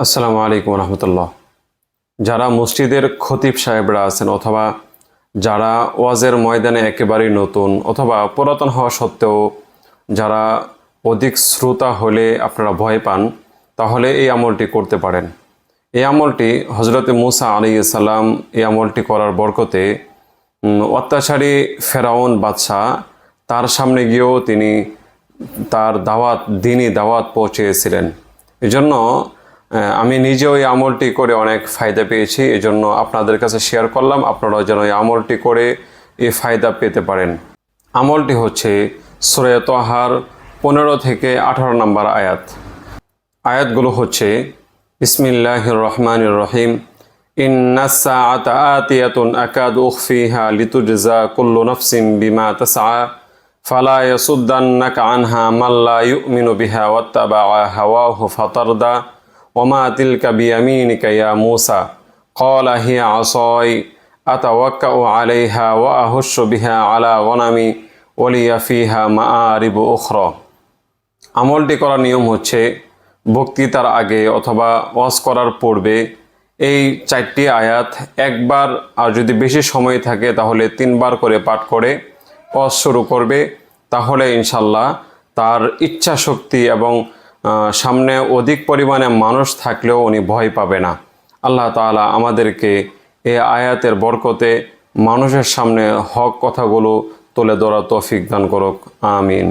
আসসালামু আলাইকুম রহমতুল্লাহ। যারা মসজিদের খতিব সাহেবরা আছেন অথবা যারা ওয়াজের ময়দানে একেবারেই নতুন অথবা পুরাতন হওয়া সত্ত্বেও যারা অধিক শ্রোতা হলে আপনারা ভয় পান, তাহলে এই আমলটি করতে পারেন। এই আমলটি হজরতে মুসা আলী সাল্লাম এই আমলটি করার বরকতে অত্যাচারী ফেরাউন বাদশাহ তার সামনে গিয়েও তিনি তার দাওয়াত দিনই দাওয়াত পৌঁছেছিলেন। এজন্য আমি নিজেও ওই আমলটি করে অনেক ফায়দা পেয়েছি, এজন্য আপনাদের কাছে শেয়ার করলাম, আপনারাও যেন এই আমলটি করে এই ফায়দা পেতে পারেন। আমলটি হচ্ছে সুরেতহার পনেরো থেকে আঠারো নম্বর আয়াত। আয়াতগুলো হচ্ছে বিসমিল্লাহ রহমান রহিম ইন্নাসা আতিয়াতুন আকাদ উখফিহা লিতুজা কুল্লু নফসিম বিমা তাসা ফালা ইয়াসুদ্দান্নাকা আনহা মাল্লা ইউমিনু বিহা ওয়াত্তাবা হাওয়াহু ফাতারদা। ওমা তিল কাবি আমিন কাইয়া মুসা? কল আহিয়া আসয় আতাওয়াক্কা ও আলাইহা ওয়া আহস্য বিহা আলা ওনামি ওলিয়া ফিহা মা আরিব উখর। আমলটি করার নিয়ম হচ্ছে বক্তৃতার আগে অথবা ওয়াজ করার পূর্বে এই চারটি আয়াত একবার আর যদি বেশি সময় থাকে তাহলে তিনবার করে পাঠ করে ওয়াজ শুরু করবে। তাহলে ইনশাল্লাহ তার ইচ্ছা শক্তি এবং সামনে অধিক পরিমাণে মানুষ থাকলেও উনি ভয় পাবে না। আল্লাহ তালা আমাদেরকে এ আয়াতের বরকতে মানুষের সামনে হক কথাগুলো তুলে ধরা তৌফিক দান করুক। আমিন।